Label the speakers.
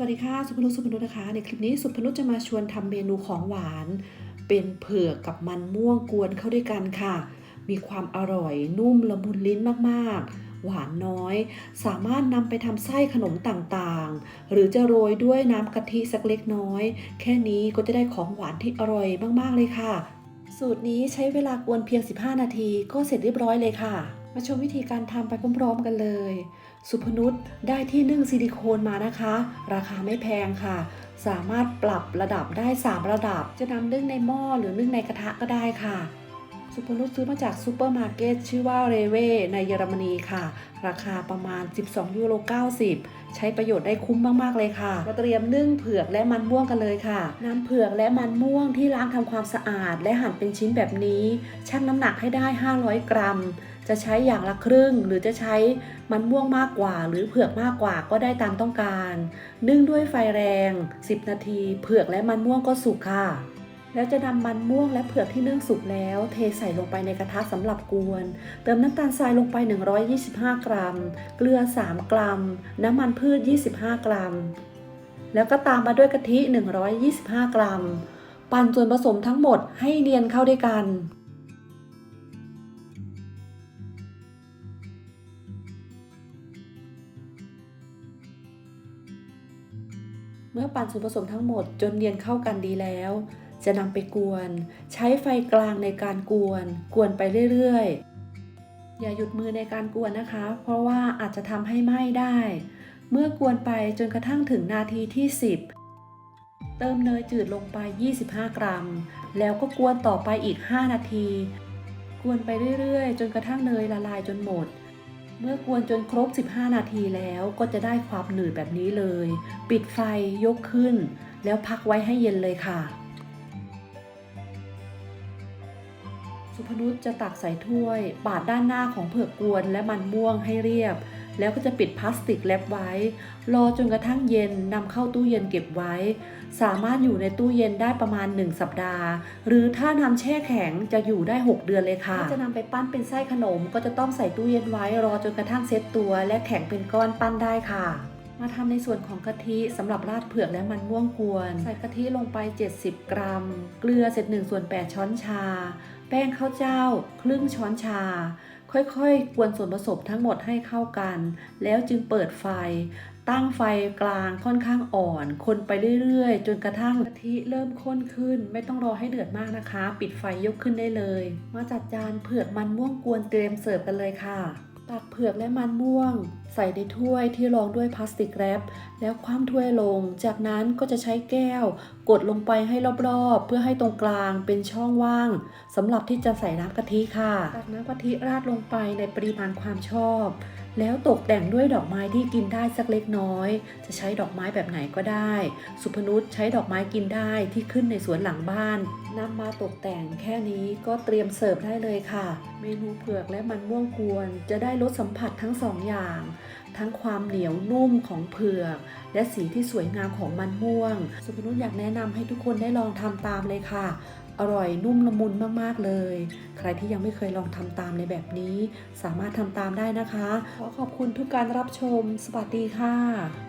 Speaker 1: สวัสดีค่ะ สุพนุสุพนุนะคะ ในคลิปนี้สุพนุจะมาชวนทำเมนูของหวาน เป็นเผือกกับมันม่วงกวนเข้าด้วยกันค่ะ มีความอร่อยนุ่มละมุนลิ้นมากๆ หวานน้อย สามารถนำไปทำไส้ขนมต่างๆ หรือจะโรยด้วยน้ำกะทิสักเล็กน้อย แค่นี้ก็จะได้ของหวานที่อร่อยมากๆเลยค่ะ สูตรนี้ใช้เวลากวนเพียง 15 นาที ก็เสร็จเรียบร้อยเลยค่ะ มาชมวิธีการทำไปพร้อมๆกันเลย สุพนุษได้ที่นึ่งซิลิโคนมานะคะ ราคาไม่แพงค่ะ สามารถปรับระดับได้ 3 ระดับ จะนำนึ่งในหม้อหรือนึ่งในกระทะก็ได้ค่ะ สุพนุษซื้อมาจากซูเปอร์มาร์เก็ตชื่อว่าเรเวในเยอรมนีค่ะ ราคาประมาณ 12ยูโร90 ใช้ประโยชน์ได้คุ้มมาก ๆ เลยค่ะมาเตรียมนึ่งเผือกและมันม่วงกันเลยค่ะนำเผือกและมันม่วงที่ล้างทำความสะอาด และหั่นเป็นชิ้นแบบนี้ชั่งน้ำหนักให้ได้ 500 กรัม จะใช้อย่างละครึ่ง หรือจะใช้มันม่วงมากกว่า หรือเผือกมากกว่าก็ได้ตามต้องการ นึ่งด้วยไฟแรง 10 นาที เผือกและมันม่วงก็สุกค่ะ แล้วจะนำมันม่วงและเผือกที่นึ่งสุกแล้ว เทใส่ลงไปในกระทะสำหรับกวน เติมน้ำตาลทรายลงไป 125 กรัม เกลือ 3 กรัม น้ำมันพืช 25 กรัม แล้วก็ตามมาด้วยกะทิ 125 กรัม ปั่นส่วนผสมทั้งหมดให้เนียนเข้าด้วยกัน มื่อปั่นส่วนผสมทั้งหมดจนเนียนเข้ากันดีแล้ว จะนำไปกวน ใช้ไฟกลางในการกวน กวนไปเรื่อยๆ อย่าหยุดมือในการกวนนะคะ เพราะว่าอาจจะทำให้ไหม้ได้ เมื่อกวนไปจนกระทั่งถึงนาทีที่ 10 เติมเนยจืดลงไป 25 กรัม แล้วก็กวนต่อไปอีก 5 นาที กวนไปเรื่อยๆ จนกระทั่งเนยละลายจนหมด เมื่อกวนจนครบ 15 นาทีแล้วก็จะได้ความหนืดแบบนี้เลย ปิดไฟยกขึ้น แล้วพักไว้ให้เย็นเลยค่ะ สุพนุชจะตักใส่ถ้วย ปาดด้านหน้าของเผือกกวนและมันม่วงให้เรียบ แล้วก็จะปิดพลาสติกแรปไว้ รอจนกระทั่งเย็นนำเข้าตู้เย็นเก็บไว้ สามารถอยู่ในตู้เย็นได้ประมาณ 1 สัปดาห์ หรือถ้านำแช่แข็งจะอยู่ได้ 6 เดือนเลยค่ะ ถ้าจะนำไปปั้นเป็นไส้ขนม ก็จะต้องใส่ตู้เย็นไว้ รอจนกระทั่งเซ็ตตัวและแข็งเป็นก้อนปั้นได้ค่ะมาทำในส่วนของกะทิสำหรับราดเผือกและมันม่วงกวน ใส่กะทิลงไป 70 กรัม เกลือเศษ1ส่วน 8 ช้อนชา แป้งข้าวเจ้า ครึ่งช้อนชา ค่อยๆ กวนส่วนผสมทั้งหมดให้เข้ากัน แล้วจึงเปิดไฟ ตั้งไฟกลางค่อนข้างอ่อน คนไปเรื่อยๆ จนกระทั่งกะทิเริ่มข้นขึ้น ไม่ต้องรอให้เดือดมากนะคะ ปิดไฟยกขึ้นได้เลย มาจัดจานเผือกมันม่วงกวนเตรียมเสิร์ฟกันเลยค่ะตักเผือกและมันม่วง ใส่ในถ้วยที่รองด้วยพลาสติกแรปแล้วคว่ำถ้วยลง จากนั้นก็จะใช้แก้ว กดลงไปให้รอบๆ เพื่อให้ตรงกลางเป็นช่องว่างสำหรับที่จะใส่น้ำกะทิค่ะตักน้ำกะทิราดลงไปในปริมาณความชอบ แล้วตกแต่งด้วยดอกไม้ที่กินได้สักเล็กน้อย จะใช้ดอกไม้แบบไหนก็ได้ สุพนุษใช้ดอกไม้กินได้ที่ขึ้นในสวนหลังบ้านนำมาตกแต่งแค่นี้ก็เตรียมเสิร์ฟได้เลยค่ะ เมนูเผือกและมันม่วงกวน จะได้รสสัมผัสทั้งสองอย่างทั้งความเหนียวนุ่มของเผือก และสีที่สวยงามของมันม่วง สุพนุษอยากแนะนำให้ทุกคนได้ลองทำตามเลยค่ะ อร่อยนุ่มละมุนมากๆเลย ใครที่ยังไม่เคยลองทำตามในแบบนี้ สามารถทำตามได้นะคะ ขอขอบคุณทุกการรับชม สวัสดีค่ะ